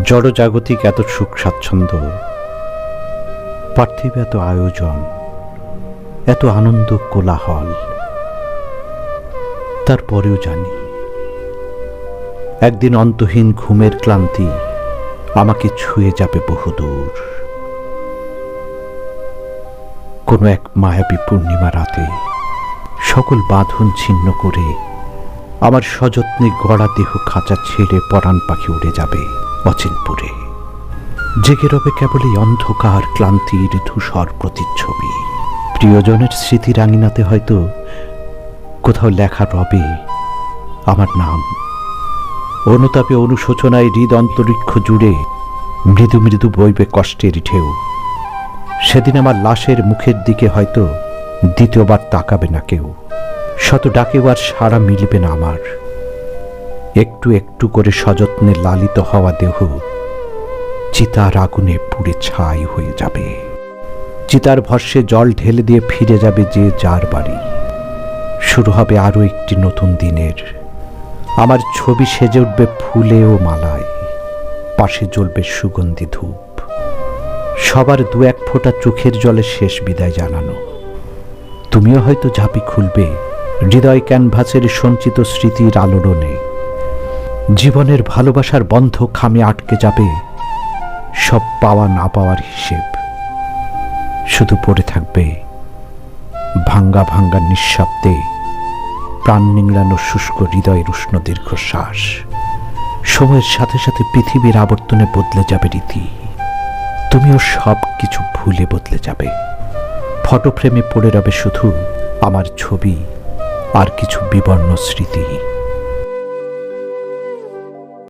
জড়জাগতিক এত সুখ স্বাচ্ছন্দ্য পার্থিব এত আয়োজন, এত আনন্দ কোলাহল, তারপরেও জানি, একদিন অন্তহীন ঘুমের ক্লান্তি আমাকে ছুঁয়ে যাবে বহুদূর। কোনো এক মায়াবী পূর্ণিমা রাতে সকল বাঁধন ছিন্ন করে আমার সযত্নে গড়া দেহ খাঁচা ছেড়ে পরাণ পাখি উড়ে যাবে। অচিনপুরে জেগে রবে কেবল এই অন্ধকার, ক্লান্তির ধূসর প্রতিচ্ছবি। প্রিয়জনের স্মৃতি রাঙিনাতে হয়তো কোথাও লেখা রবে আমার নাম। অনুতাপে অনুশোচনায় হৃদ অন্তরিক্ষ জুড়ে মৃদু মৃদু বইবে কষ্টের ঢেউ। সেদিন আমার লাশের মুখের দিকে হয়তো দ্বিতীয়বার তাকাবে না কেউ। শত ডাকেও আর সাড়া মিলবে না আমার। একটু একটু করে সযত্নে লালিত হওয়া দেহ চিতার আগুনে পুড়ে ছাই হয়ে যাবে। চিতার ভস্যে জল ঢেলে দিয়ে ফিরে যাবে যে যার বাড়ি। শুরু হবে আরও একটি নতুন দিনের। আমার ছবি সেজে উঠবে ফুলে ও মালায়। পাশে জ্বলবে সুগন্ধি ধূপ। সবার দু এক ফোঁটা চোখের জলে শেষ বিদায় জানানো। তুমিও হয়তো ঝাঁপি খুলবে। হৃদয় ক্যানভাসের সঞ্চিত স্মৃতির আলোড়নে। জীবনের ভালোবাসার বন্ধ খামে আটকে যাবে সব পাওয়া না পাওয়ার হিসেব। শুধু পড়ে থাকবে ভাঙ্গা ভাঙ্গা নিঃশব্দে প্রাণ নিংড়ানো শুষ্ক হৃদয়ের উষ্ণ দীর্ঘশ্বাস। সময়ের সাথে সাথে পৃথিবীর আবর্তনে বদলে যাবে রীতি। তুমিও সব কিছু ভুলে বদলে যাবে। ফটো ফ্রেমে পড়ে রবে শুধু আমার ছবি, আর কিছু বিবর্ণ স্মৃতি।